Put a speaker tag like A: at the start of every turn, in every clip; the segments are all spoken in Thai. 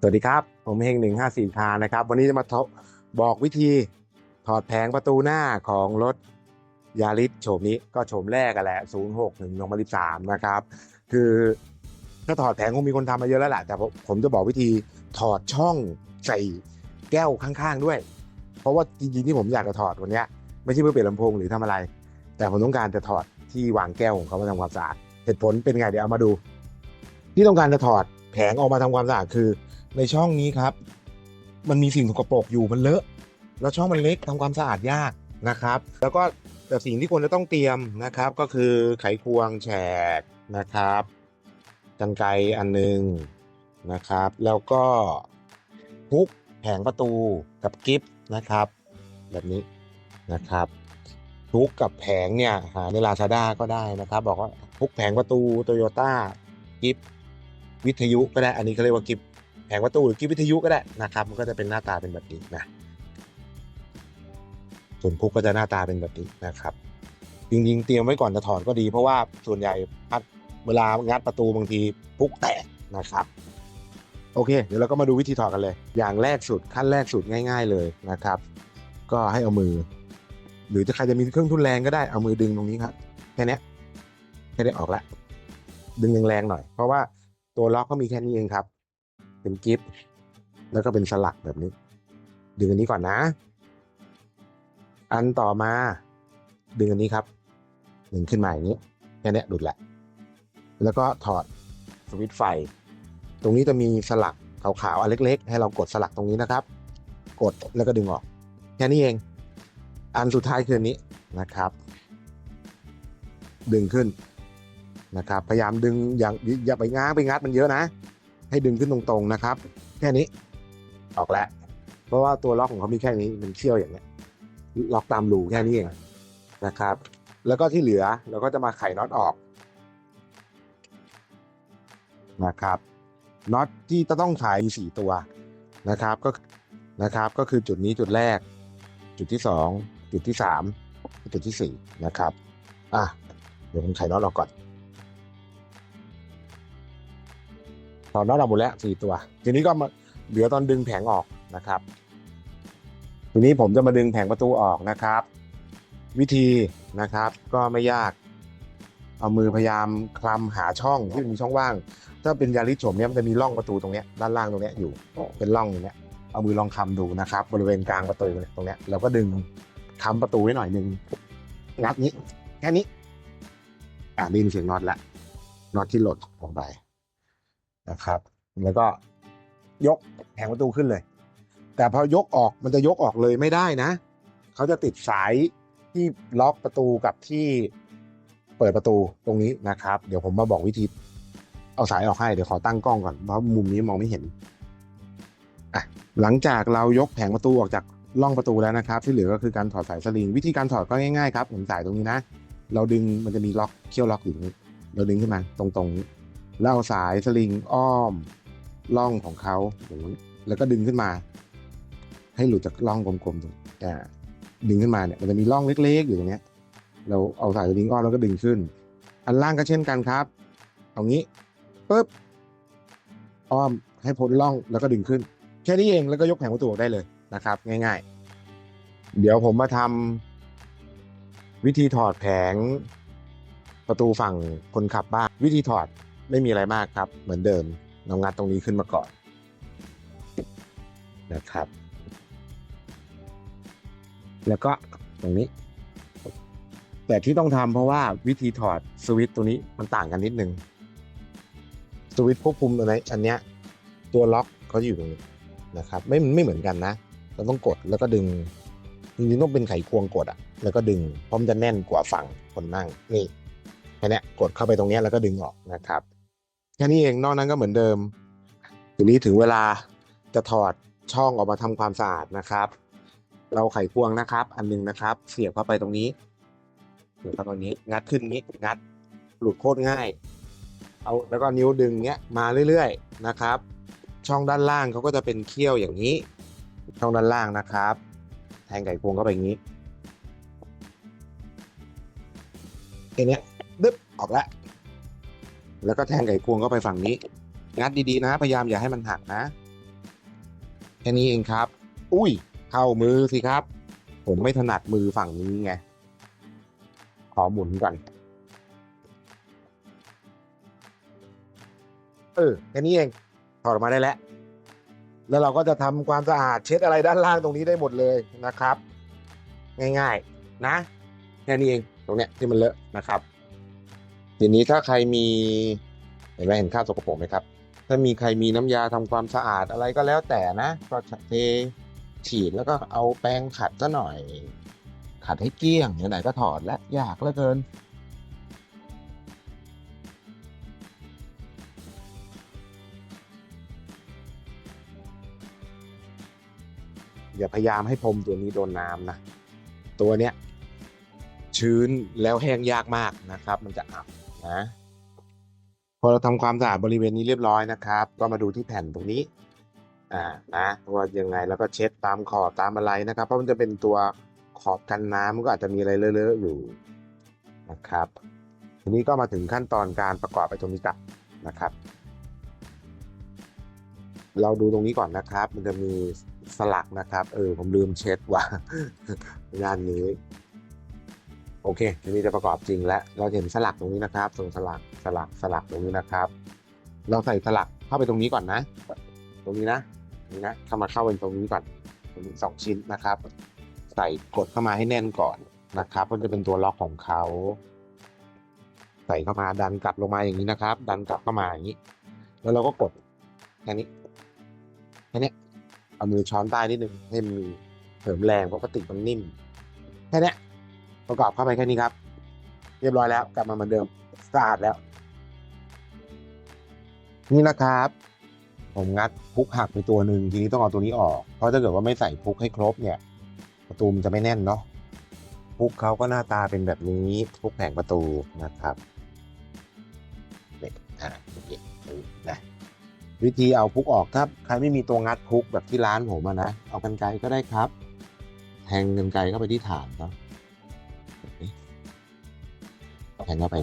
A: สวัสดีครับ ผมเฮงหนึ่งห้าสี่คานะครับ วันนี้จะมาบอกวิธีถอดแผงประตูหน้าของรถยาริสโฉมนี้ก็โฉมแรกกันแหละ0 6 1 2 3นะครับ คือถ้าถอดแผงคงมีคนทำมาเยอะแล้วแหละแต่ผมจะบอกวิธีถอดช่องใส่แก้วข้างๆด้วย เพราะว่าจริงๆที่ผมอยากจะถอดวันนี้ไม่ใช่เพื่อเปลี่ยนลำโพงหรือทำอะไร แต่ผมต้องการจะถอดที่วางแก้วของเขามาทำความสะอาดเหตุผลเป็นไงเดี๋ยวเอามาดู ที่ต้องการจะถอดแผงออกมาทำความสะอาดคือ ในช่องนี้ครับ มันมีสิ่งสกปรกอยู่มันเลอะ แล้วช่องมันเล็กทำความสะอาดยากนะครับ แล้วก็แต่สิ่งที่ควรจะต้องเตรียมนะครับ ก็คือไขควงแฉกนะครับกันไกอันหนึ่งนะครับ แล้วก็ฮุกแผงประตูกับกิฟนะครับ แบบนี้นะครับฮุกกับแผงเนี่ยหาในลาซาด้าก็ได้นะครับ บอกว่าฮุกแผงประตูโตโยต้ากิฟวิทยุก็ได้อันนี้เขาเรียกว่ากิฟ แผงประตูหรือกิฟวิทยุก็ได้นะครับ มันก็จะเป็นหน้าตาเป็นแบบนี้นะส่วนพุกก็จะหน้าตาเป็นแบบนี้นะครับ จริงๆ เตรียมไว้ก่อนจะถอดก็ดี เพราะว่าส่วนใหญ่พัดเวลางัดประตูบางทีพุกแตกนะครับ โอเค เดี๋ยวเราก็มาดูวิธีถอดกันเลย อย่างแรกสุดขั้นแรกสุดง่าย ๆเลยนะครับ ก็ให้เอามือ หรือจะใครจะมีเครื่องทุนแรงก็ได้เอามือดึงตรงนี้ครับแค่นี้แค่ได้ออกล้วดึงแรงๆหน่อย เพราะว่าตัวล็อกก็มีแค่นี้เองครับ เป็นกิฟต์แล้วก็เป็นสลักแบบนี้ ดึงอันนี้ก่อนนะ อันต่อมา ดึงอันนี้ครับ ดึงขึ้นมาอย่างนี้แค่เนี้ยหลุดแหละแล้วก็ถอดสวิตช์ไฟ ตรงนี้จะมีสลักขาวๆอันเล็ก ๆ ให้เรากดสลักตรงนี้นะครับ กดแล้วก็ดึงออก แค่นี้เอง อันสุดท้ายคืออันนี้นะครับ ดึงขึ้นนะครับ พยายามดึงอย่างอย่าไปง้างไปงัดมันเยอะนะ ให้ดึงขึ้นตรงๆนะครับ แค่นี้ออกแล้วเพราะว่าตัวล็อกของเขามีแค่นี้มันเชี่ยวอย่างเนี้ยล็อกตามรูแค่นี้เองนะครับ แล้วก็ที่เหลือเราก็จะมาไขน็อตออกนะครับน็อตที่จะต้องไขมีสี่ตัวนะครับก็นะครับก็คือจุดนี้จุดแรก จุดที่สองจุดที่สามจุดที่สี่นะครับอะเดี๋ยวผมไขน็อตออกก่อน อดน็อตออกหมดแล้วสี่ตัว ทีนี้ก็มาเหลือตอนดึงแผงออกนะครับ ทีนี้ผมจะมาดึงแผงประตูออกนะครับ วิธีนะครับก็ไม่ยากเอามือพยายามคลำหาช่องที่มีช่องว่าง ถ้าเป็นยาริสโฉมเนี้ยมันจะมีร่องประตูตรงเนี้ยด้านล่างตรงเนี้ยอยู่เป็นร่องอย่างเนี้ยเอามือลองคำดูนะครับ บริเวณกลางประตูตรงเนี้ยเราก็ดึงค้ำประตูไว้หน่อยหนึงงัดนี้แค่นี้อ่าได้ยินเสียงน็อตละน็อตที่หล่นลงไป นะครับ แล้วก็ยกแผงประตูขึ้นเลย แต่พอยกออกมันจะยกออกเลยไม่ได้นะเขาจะติดสายที่ล็อกประตูกับที่เปิดประตูตรงนี้นะครับ เดี๋ยวผมมาบอกวิธีเอาสายออกให้เดี๋ยวขอตั้งกล้องก่อนเพราะมุมนี้มองไม่เห็นอะหลังจากเรายกแผงประตูออกจากร่องประตูแล้วนะครับ ที่เหลือก็คือการถอดสายสลิง วิธีการถอดก็ง่ายๆครับผมสายตรงนี้นะ เราดึงมันจะมีล็อกเขี้ยวล็อกอยู่เราดึงขึ้นมาตรงๆ แล้วเอาสายสลิงอ้อมร่องของเขาแล้วก็ดึงขึ้นมา ให้หลุดจากร่องกลมๆตรงอ่าดึงขึ้นมาเนี่ยมันจะมีร่องเล็กๆ อยู่ตรงเนี้ยเราเอาสายสลิงอ้อมแล้วก็ดึงขึ้น อันล่างก็เช่นกันครับเอางี้ปุ๊บอ้อมให้พ้นร่องแล้วก็ดึงขึ้น แค่นี้เองแล้วก็ยกแผงประตูออกได้เลยนะครับ ง่ายๆ เดี๋ยวผมมาทำวิธีถอดแผงประตูฝั่งคนขับบ้างวิธีถอด ไม่มีอะไรมากครับ เหมือนเดิมเรางัดตรงนี้ขึ้นมาก่อนนะครับ แล้วก็ตรงนี้ แต่ที่ต้องทำเพราะว่าวิธีถอดสวิตช์ตัวนี้มันต่างกันนิดนึงสวิตช์ควบคุมตัวไหนอันเนี้ยตัวล็อกเขาอยู่ตรงนี้นะครับ ไม่ไม่เหมือนกันนะ เราต้องกดแล้วก็ดึงจริงๆต้องเป็นไขควงกดอะแล้วก็ดึงเพราะมันจะแน่นกว่าฝั่งคนนั่งนี่แค่นี้กดเข้าไปตรงนี้แล้วก็ดึงออกนะครับ แค่นี้เองนอกนั้นก็เหมือนเดิมทีนี้ถึงเวลาจะถอดช่องออกมาทำความสะอาดนะครับ เราไขควงนะครับ อันหนึงนะครับ เสียบเข้าไปตรงนี้เสียบเข้าตรงนี้ งัดขึ้นนี้งัดหลุดโคตรง่าย เอาแล้วก็นิ้วดึงเนี้ยมาเรื่อยๆนะครับ ช่องด้านล่างเขาก็จะเป็นเขี้ยวอย่างนี้ ช่องด้านล่างนะครับ แทงไขควงเข้าไปอย่างนี้แค่นี้ดึ๊บออกแล้ว แล้วก็แทงไขควงเข้าไปฝั่งนี้ งัดดีๆนะ พยายามอย่าให้มันหักนะ แค่นี้เองครับ อุ้ย เข้ามือสิครับ ผมไม่ถนัดมือฝั่งนี้ไง ขอหมุนก่อน เออ แค่นี้เอง ถอดออกมาได้แล้ว แล้วเราก็จะทำความสะอาดเช็ดอะไรด้านล่างตรงนี้ได้หมดเลยนะครับ ง่ายๆ นะ แค่นี้เอง ตรงเนี้ยที่มันเลอะนะครับ ทีนี้ถ้าใครมีเห็นไหมเห็นข้าวสกปรกไหมครับ ถ้ามีใครมีน้ำยาทำความสะอาดอะไรก็แล้วแต่นะ ก็เทฉีดแล้วก็เอาแปรงขัดซะหน่อย ขัดให้เกลี้ยงไหนๆก็ถอดแล้วยากเหลือเกินอย่าพยายามให้พรมตัวนี้โดนน้ำนะ ตัวเนี้ยชื้นแล้วแห้งยากมากนะครับ มันจะอับ นะพอเราทำความสะอาดบริเวณนี้เรียบร้อยนะครับ ก็มาดูที่แผ่นตรงนี้อ่านะว่ายังไงแล้วก็เช็ดตามขอบตามอะไรนะครับ เพราะมันจะเป็นตัวขอบกันน้ำมันก็อาจจะมีอะไรเลอะๆอยู่นะครับ ทีนี้ก็มาถึงขั้นตอนการประกอบไปตรงนี้กันนะครับ เราดูตรงนี้ก่อนนะครับ มันจะมีสลักนะครับ เออผมลืมเช็ดว่าด้านนี้ โอเคทีนี้จะประกอบจริงแล้ว เราเห็นสลักตรงนี้นะครับตรงสลักสลักสลักตรงนี้นะครับ เราใส่สลักเข้าไปตรงนี้ก่อนนะ ตรงนี้นะนี่นะเข้ามาเข้าเป็นตรงนี้ก่อนตรงนี้สองชิ้นนะครับ ใส่กดเข้ามาให้แน่นก่อนนะครับมันจะเป็นตัวล็อกของเขา ใส่เข้ามาดันกลับลงมาอย่างนี้นะครับ ดันกลับเข้ามาอย่างนี้ แล้วเราก็กดแค่นี้แค่นี้เอามือช้อนใต้นิดนึงให้มันเสริมแรงเพราะพลาสติมันนิ่มแค่นี้ ประกอบเข้าไปแค่นี้ครับ เรียบร้อยแล้วกลับมาเหมือนเดิมสะอาดแล้ว นี่นะครับ ผมงัดพุกหักไปตัวหนึ่งทีนี้ต้องเอาตัวนี้ออก เพราะถ้าเกิดว่าไม่ใส่พุกให้ครบเนี่ย ประตูมันจะไม่แน่นเนาะพุกเขาก็หน้าตาเป็นแบบนี้พุกแผงประตูนะครับเนี่ยอะนะวิธีเอาพุกออกถ้าใครไม่มีตัวงัดพุกแบบที่ร้านผมะนะเอากันไกรก็ได้ครับ แทงกันไกรเข้าไปที่ฐานเขาแบบ แทงเข้าไป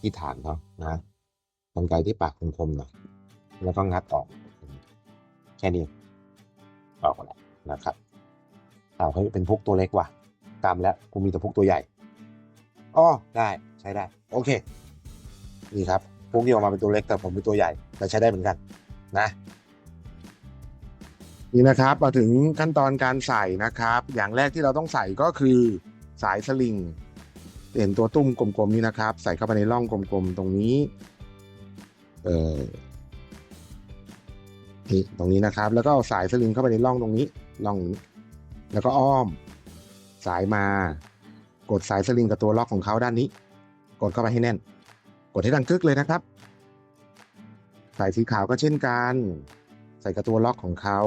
A: ที่ฐานเขานะกันไกรที่ปากคมๆหน่อยแล้วก็งัดออก แค่นี้ออกมาแล้วนะครับเอาเฮ้ยเป็นพุกตัวเล็กว่ะตามแล้วกูมีแต่พุกตัวใหญ่อ๋อได้ใช้ได้ โอเค นี่ครับพุกที่ออกมาเป็นตัวเล็กแต่ผมเป็นตัวใหญ่แต่ใช้ได้เหมือนกันนะนี่นะครับมาถึงขั้นตอนการใส่นะครับ อย่างแรกที่เราต้องใส่ก็คือสายสลิง เห็นตัวตุ้มกลมๆนี้นะครับ ใส่เข้าไปในร่องกลมๆตรงนี้ เอ่อนี่ตรงนี้นะครับ แล้วก็เอาสายสลิงเข้าไปในร่องตรงนี้ร่องนี้ แล้วก็อ้อม สายมา กดสายสลิงกับตัวล็อกของเขาด้านนี้ กดเข้าไปให้แน่น กดให้ดังกึกเลยนะครับ สายสีขาวก็เช่นกัน ใส่กับตัวล็อกของเขา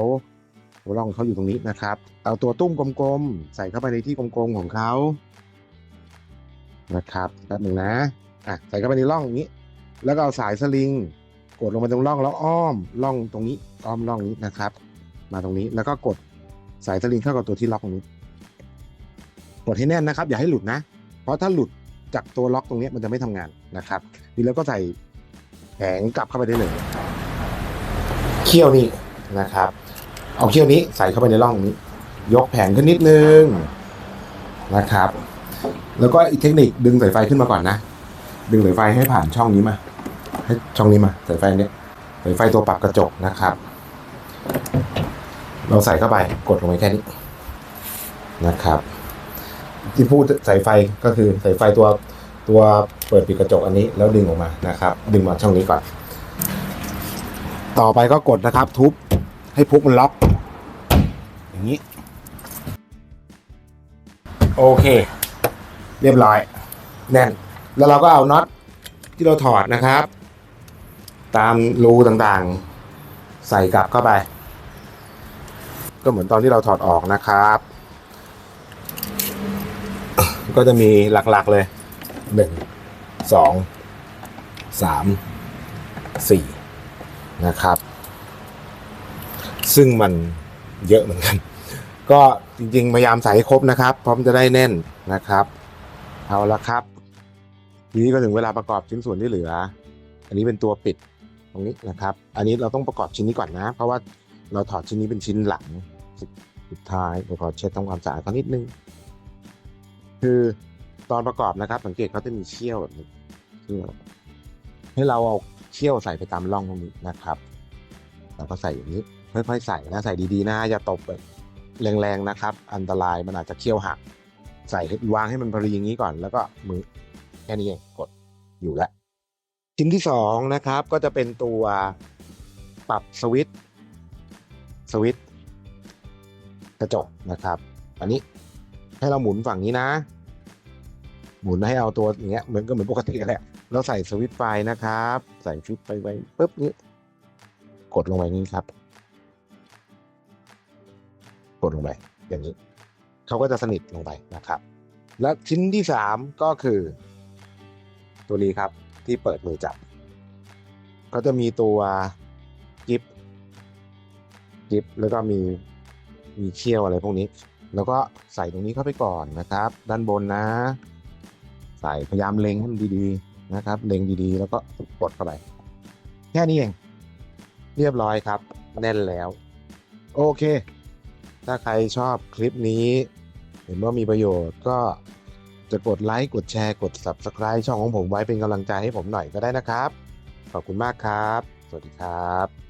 A: ตัวล็อกของเขาอยู่ตรงนี้นะครับ เอาตัวตุ้มกลมๆใส่เข้าไปในที่กลมๆของเขา นะครับแป๊บหนึ่งนะอะใส่เข้าไปในร่องนี้ แล้วก็เอาสายสลิง กดลงมาตรงร่องแล้วอ้อมร่องตรงนี้อ้อมร่องนี้นะครับ มาตรงนี้แล้วก็กดสายสลิงเข้ากับตัวที่ล็อกตรงนี้ กดให้แน่นนะครับ อย่าให้หลุดนะ เพราะถ้าหลุดจากตัวล็อกตรงนี้มันจะไม่ทำงานนะครับทีแล้วก็ใส่แผงกลับเข้าไปได้เลยเขี้ยวนี่นะครับ เอาเขี้ยวนี้ใส่เข้าไปในร่องนี้ ยกแผงขึ้นนิดนึงนะครับ แล้วก็อีกเทคนิคดึงสายไฟขึ้นมาก่อนนะ ดึงสายไฟให้ผ่านช่องนี้มา ให้ช่องนี้มาสายไฟเนี้ยสายไฟตัวปรับกระจกนะครับ เราใส่เข้าไปกดลงไปแค่นี้นะครับ ที่พูดสายไฟก็คือสายไฟตัวตัวเปิดปิดกระจกอันนี้แล้วดึงออกมานะครับ ดึงมาช่องนี้ก่อน ต่อไปก็กดนะครับ ทุบให้พุกมันล็อก อย่างนี้ โอเค เรียบร้อย แน่น แล้วเราก็เอาน็อตที่เราถอดนะครับ ตามรูต่างๆ ใส่กลับเข้าไป ก็เหมือนตอนที่เราถอดออกนะครับ ก็จะมีหลักๆเลยหนึ่งสองสามสี่นะครับ ซึ่งมันเยอะเหมือนกัน ก็จริงๆ พยายามใส่ให้ครบนะครับ พร้อมจะได้แน่นนะครับ เอาละครับ ทีนี้ก็ถึงเวลาประกอบชิ้นส่วนที่เหลือ อันนี้เป็นตัวปิดตรงนี้นะครับ อันนี้เราต้องประกอบชิ้นนี้ก่อนนะ เพราะว่าเราถอดชิ้นนี้เป็นชิ้นหลังสุดท้ายเราขอเช็ดทำความสะอาดเขานิดนึง คือตอนประกอบนะครับ สังเกตเขาจะมีเชี่ยวแบบนี้ให้เราเอาเชี่ยวใส่ไปตามร่องตรงนี้นะครับเราก็ใส่อย่างนี้ค่อยๆใส่นะใส่ดีๆนะอย่าตบแบบแรงๆนะครับ อันตรายมันอาจจะเคี่ยวหัก ใส่วางให้มันพอดีอย่างนี้ก่อน แล้วก็มือแค่นี้เองกดอยู่แล้วชิ้นที่สองนะครับก็จะเป็นตัวปรับสวิตสวิตกระจกนะครับ อันนี้ให้เราหมุนฝั่งนี้นะ หมุนให้เอาตัวอย่างเงี้ยเหมือนก็เหมือนปกติแหละแล้วใส่สวิตไฟนะครับ ใส่ฟิตไปไว้ปุ๊บนี้กดลงไปนี้ครับ กดลงไปอย่างนี้ เขาก็จะสนิทลงไปนะครับ และชิ้นที่สามก็คือ ตัวนี้ครับที่เปิดมือจับ ก็จะมีตัวกิฟกิฟแล้วก็มีมีเขี้ยวอะไรพวกนี้ แล้วก็ใส่ตรงนี้เข้าไปก่อนนะครับ ด้านบนนะ ใส่พยายามเล็งให้มันดีๆนะครับ เล็งดีๆ แล้วก็กดเข้าไปแค่นี้เอง เรียบร้อยครับ แน่นแล้ว โอเค ถ้าใครชอบคลิปนี้ ห็นว่ามีประโยชน์ก็จะกดไลค์กดแชร์กด Subscribe ช่องของผมไว้เป็นกำลังใจให้ผมหน่อยก็ได้นะครับ ขอบคุณมากครับ สวัสดีครับ